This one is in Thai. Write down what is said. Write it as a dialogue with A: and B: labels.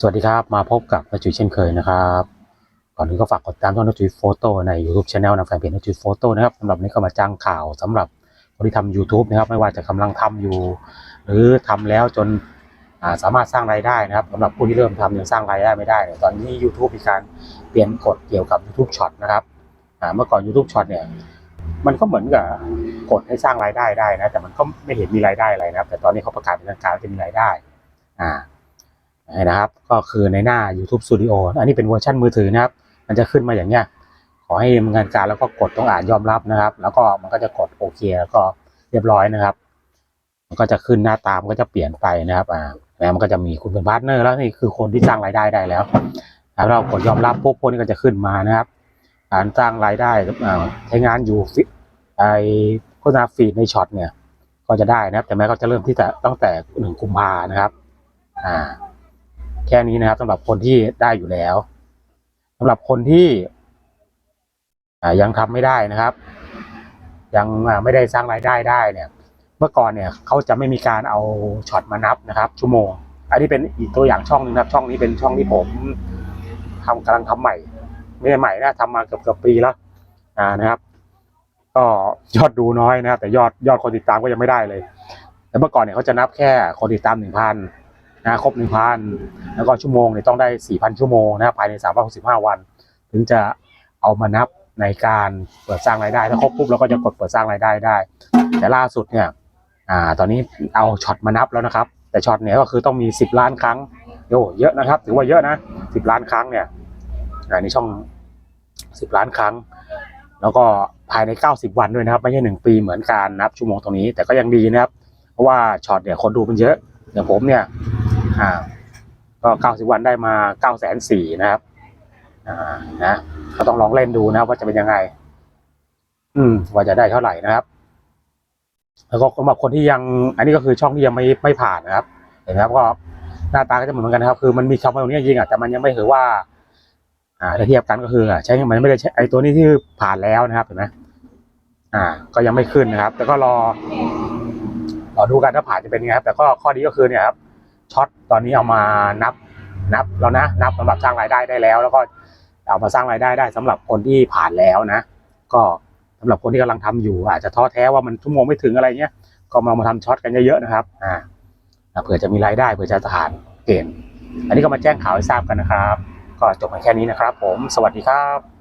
A: สวัสดีครับ มาพบกับนัจุยเช่นเคยนะครับ ก่อนอื่นก็ฝากกดติดตามช่องนัจุยโฟโต้ใน YouTube Channel นะแฟนเพจนัจุยโฟโต้นะครับสำหรับนี้ก็มาจ้างข่าวสำหรับคนที่ทำ YouTube นะครับ ไม่ว่าจะกำลังทำอยู่ หรือทำแล้วจนาสามารถสร้างรายได้นะครับสำหรับผู้ที่เริ่มทำยังสร้างรายได้ไม่ได้ตอนนี้ YouTube มีการเปลี่ยนกฎเกี่ยวกับ YouTube Short นะครับเมื่อก่อน YouTube Short เนี่ยมันก็เหมือนกับกดให้สร้างรายได้ได้นะแต่มันก็ไม่เห็นมีรายได้อะไรนะครับแต่ตอนนี้เขาประกาศเป็นทางการว่าจะมีรายได้อ่า นะครับ ก็คือในหน้า YouTube Studio อันนี้เป็นเวอร์ชันมือถือนะครับ มันจะขึ้นมาอย่างเนี้ย ขอให้ดำเนินการแล้วก็กดต้องอ่านยอมรับนะครับ แล้วก็มันก็จะกดโอเคแล้วก็เรียบร้อยนะครับ มันก็จะขึ้นหน้าตามก็จะเปลี่ยนไปนะครับ อ่าแล้วมันก็จะมีคุณเป็นพาร์ทเนอร์แล้วนี่คือคนที่สร้างรายได้ได้แล้วแล้วเรากดยอมรับปุ๊บพวกนี้ก็จะขึ้นมานะครับ การสร้างรายได้อ่าใช้งานอยู่ฟิไอโฆษณาฟีดในช็อตเนี่ย ก็จะได้นะครับ แต่แม้ก็จะเริ่มที่จะตั้งแต่หนึ่งกุมภานะครับ อ่า ค่นี้นะครับสำหรับคนที่ได้อยู่แล้วสำหรับคนที่ยังทำไม่ได้นะครับ ยังไม่ได้สร้างรายได้ได้เนี่ย เมื่อก่อนเนี่ยเขาจะไม่มีการเอาช็อตมานับนะครับ ชั่วโมง อันนี้เป็นอีกตัวอย่างช่องหนึงนะครับ ช่องนี้เป็นช่องที่ผมทำกำลังทำใหม่ ไม่ใช่ใหม่นะทำมาเกือบเกือบปีแล้วอ่านะครับ ก็ยอดดูน้อยนะครับ แต่ยอดยอดคนติดตามก็ยังไม่ได้เลย แต่เมื่อก่อนเนี่ยเขาจะนับแค่คนติดตามหนึ่งพัน นะครบหนึ่งพันแล้วก็ชั่วโมงเนี่ยต้องได้สี่พันชั่วโมงนะครับภายในสามร้อยหกสิบห้าวัน ถึงจะเอามานับในการเปิดสร้างรายได้ถ้าครบปุ๊บเราก็จะกดเปิดสร้างรายได้ได้ แต่ล่าสุดเนี่ยอ่าตอนนี้เอาช็อตมานับแล้วนะครับ แต่ช็อตเนี่ยก็คือต้องมีสิบล้านครั้งโอ้เยอะนะครับ ถือว่าเยอะนะสิบล้านครั้งเนี่ยในช่องสิบล้านครั้ง แล้วก็ภายในเก้าสิบวันด้วยนะครับ ไม่ใช่หนึ่งปีเหมือนการนับชั่วโมงตรงนี้ แต่ก็ยังดีนะครับ เพราะว่าช็อตเนี่ยคนดูมันเยอะอย่างผมเนี่ย อ่าก็เก้าสิบวันได้มาเก้าแสนสี่นะครับ อ่านะก็ต้องลองเล่นดูนะครับว่าจะเป็นยังไง อืม ว่าจะได้เท่าไหร่นะครับ แล้วก็สำหรับคนที่ยัง อันนี้ก็คือช่องที่ยังไม่ไม่ผ่านนะครับ เห็นไหมครับก็หน้าตาก็จะเหมือนกันนะครับ คือมันมีคำว่าตรงนี้จริงอะแต่มันยังไม่ถือว่า อ่าถ้าเทียบกันก็คืออะใช้มันไม่ได้ใช้ไอตัวนี้ที่ผ่านแล้วนะครับเห็นไหมอ่า ก็ยังไม่ขึ้นนะครับ แต่ก็รอรอดูกันถ้าผ่านจะเป็นยังไงครับ แต่ก็ข้อดีก็คือเนี่ยครับ ช็อตตอนนี้เอามานับนับแล้วนะนับสำหรับสร้างรายได้ได้แล้ว แล้วก็เอามาสร้างรายได้ได้สำหรับคนที่ผ่านแล้วนะ ก็สำหรับคนที่กำลังทำอยู่ อาจจะท้อแท้ว่ามันชั่วโมงไม่ถึงอะไรเงี้ยก็มามาทำช็อตกันเยอะๆนะครับอ่าเผื่อจะมีรายได้เผื่อจะผ่านเกณฑ์อันนี้ก็มาแจ้งข่าวให้ทราบกันนะครับ ก็จบไปแค่นี้นะครับ ผม สวัสดีครับ